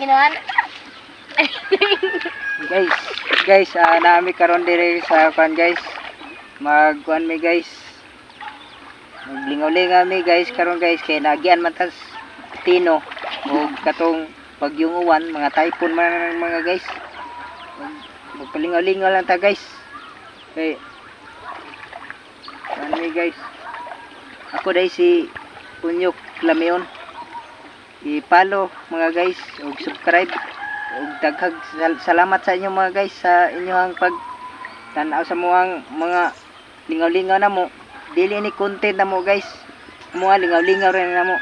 Kinuhan. Guys, guys, ah, naami karon dire sa kan guys. Magkuan mi guys. Maglingaw-lingaw mi guys karon guys kay nagyan man tas tino o katong bagyong uwan, mga typhoon man mga guys. Mag- Magpalingaw-lingaw lang ta guys. Kay mi guys. Ako dai si Punyok Lamion. I-follow mga guys ug subscribe ug daghag sal- salamat sa inyo mga guys sa inyong pag tanaw sa muang mga lingaw-lingaw na mo dili ni content na mo guys. Mga lingaw-lingaw rin na mo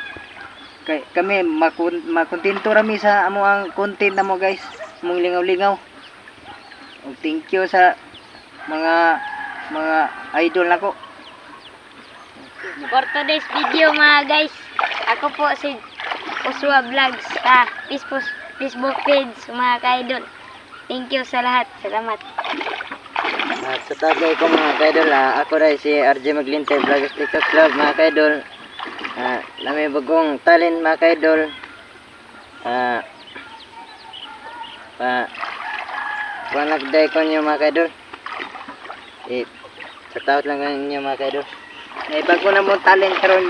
kay kami makun makontento rami sa amo ang content na mo guys. Mong lingaw-lingaw. Ug thank you sa mga mga idol nako. For today's video mga guys, ako po si Uswa Vlogs sa Facebook, Facebook page mga kaidol. Thank you sa lahat. Salamat. At sa tagay ko mga kaidol, ah, ako rin si RJ Maglinte, Vloggers TikTok Club mga kaidol. Ah, nami bagong talent mga kaidol. Ah, pa, panagday ko niyo mga kaidol. Eh, sa taot lang ninyo mga kaidol. May bago na mo talent karon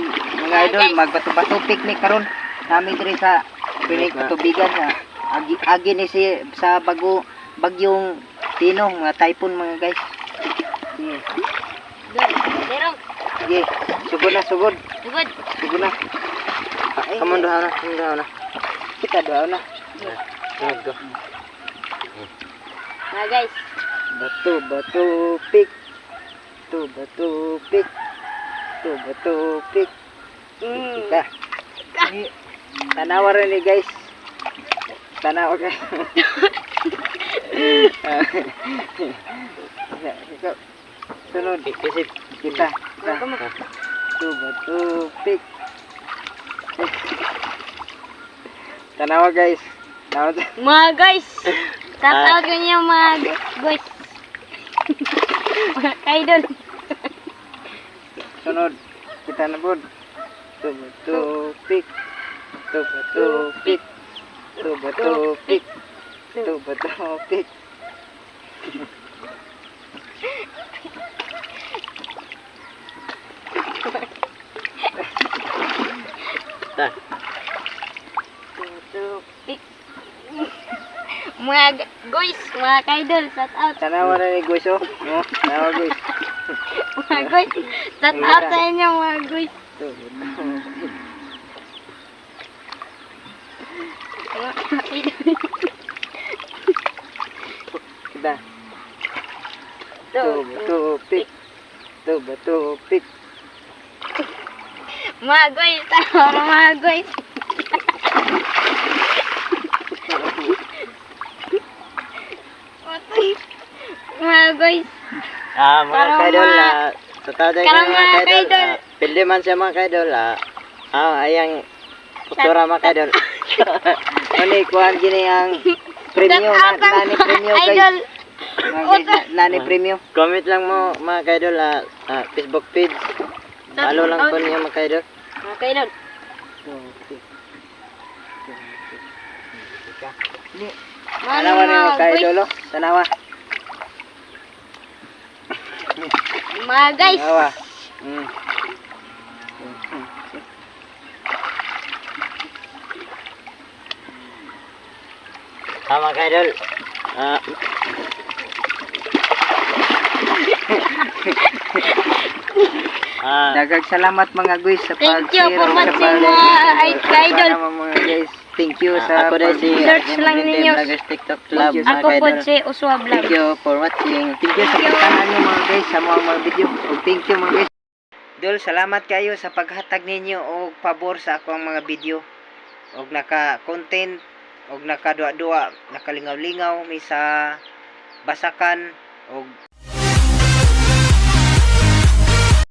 mga idol, magbato-bato picnic karon. Namin diri sa pinig tubigan sa agi, agi ni si sa bago bagyong Tino, mga typhoon mga guys. Sige. Derong. sige. Sugod na, sugod. Tugod. Sugod na. Kamon doon na, kamon doon na. Kita doon na. Sugod go. Mga guys. Bato, bato, pick. Bato, bato, pick. Bato, bato, pick. Mm. Kita. Tanawa rin ni guys. Tanawa ka. Ikaw. Sunod. Kasi kita. Kita. Bato, bato, pick. Tanawa guys. Tanawa Mga guys. Shoutout ko niyo mga gu- guys. mga kaidol. Sunod. Kita na bud. Bato, Bato, bato, pick. Ta. Tupik. mga gu- guys, mga kaidol. Shoutout. Tanawa na ni Guys, oh. No, tanawa guys. Mga guys. Shoutout sa inyo mga guys. Mga kaidol. Kita. Tu, tu, pick. Tu, tu, pick. Mga guys, tama mga guys. mga guys, Ah, mga Karong kaidol, sa taday ko karong mga mga kaidol, pildi man siya mga kaidol, ah, ah, ayang postura mga kaidol. Ani, kuhan gini ang premium, na, nani premium guys. idol. Na- nani premium. Comment lang mo mga kaidol, ah, ah, Facebook page. Follow lang po niyo mga kaidol. Mga kaidol. Tanawa niyo mga kaidol, oh. Tanawa. Mga guys, Tanawa. Mm. Ah, mga kaidol. Ah, Ah, Dagag salamat mga guys sa Thank you for watching, pag- mga i- idol. Mga guys. Thank you sa ako rin si Search lang ninyo. Vloggers TikTok Club. Thank you, ako po si Uswa Vlog. Thank you for watching. Thank you sa pagtanan niyo mga guys sa mga mga video. Og thank you mga guys. Dol, salamat kayo sa paghatag ninyo og pabor sa akong mga video. Og naka-content og nakadua-dua, nakalingaw-lingaw mi sa basakan og